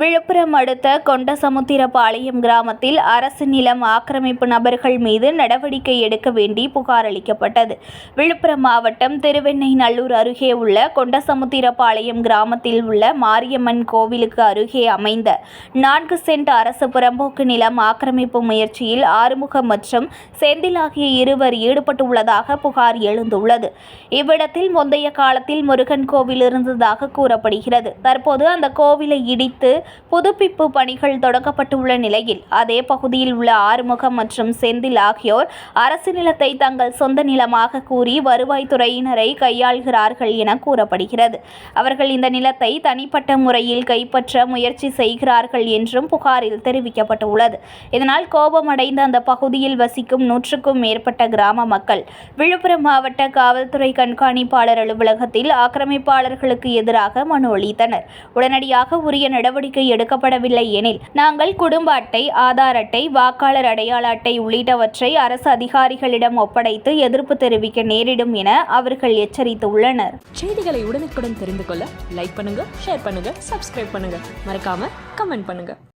விழுப்புரம் அடுத்த கொண்டசமுத்திரபாளையம் கிராமத்தில் அரசு நிலம் ஆக்கிரமிப்பு நபர்கள் மீது நடவடிக்கை எடுக்க வேண்டி புகார் அளிக்கப்பட்டது. விழுப்புரம் மாவட்டம் திருவெண்ணெய்நல்லூர் அருகே உள்ள கொண்டசமுத்திரபாளையம் கிராமத்தில் உள்ள மாரியம்மன் கோவிலுக்கு அருகே அமைந்த நான்கு சென்ட் அரசு புறம்போக்கு நிலம் ஆக்கிரமிப்பு முயற்சியில் ஆறுமுகம் மற்றும் செந்தில் ஆகிய இருவர் ஈடுபட்டுள்ளதாக புகார் எழுந்துள்ளது. இவ்விடத்தில் முந்தைய காலத்தில் முருகன் கோவில் இருந்ததாக கூறப்படுகிறது. தற்போது அந்த கோவிலை இடித்து புதுப்பிப்பு பணிகள் தொடங்கப்பட்டுள்ள நிலையில் அதே பகுதியில் உள்ள ஆறுமுகம் மற்றும் செந்தில் ஆகியோர் அரசு நிலத்தை தங்கள் சொந்த நிலமாக கூறி வருவாய்த்துறையினரை கையாள்கிறார்கள் என கூறப்படுகிறது. அவர்கள் இந்த நிலத்தை தனிப்பட்ட முறையில் கைப்பற்ற முயற்சி செய்கிறார்கள் என்றும் புகாரில் தெரிவிக்கப்பட்டுள்ளது. இதனால் கோபமடைந்த அந்த பகுதியில் வசிக்கும் நூற்றுக்கும் மேற்பட்ட கிராம மக்கள் விழுப்புரம் மாவட்ட காவல்துறை கண்காணிப்பாளர் அலுவலகத்தில் ஆக்கிரமிப்பாளர்களுக்கு எதிராக மனு அளித்தனர். உடனடியாக உரிய நடவடிக்கை நடவடிக்கை எடுக்கப்படவில்லை எனில் நாங்கள் குடும்ப அட்டை ஆதார் அட்டை வாக்காளர் அடையாள அட்டை உள்ளிட்டவற்றை அரசு அதிகாரிகளிடம் ஒப்படைத்து எதிர்ப்பு தெரிவிக்க நேரிடும் என அவர்கள் எச்சரித்துள்ளனர். செய்திகளை உடனுக்குடன் தெரிந்து கொள்ள லைக் பண்ணுங்க ஷேர் பண்ணுங்க சப்ஸ்கிரைப் பண்ணுங்க. மறக்காம கமெண்ட் பண்ணுங்க.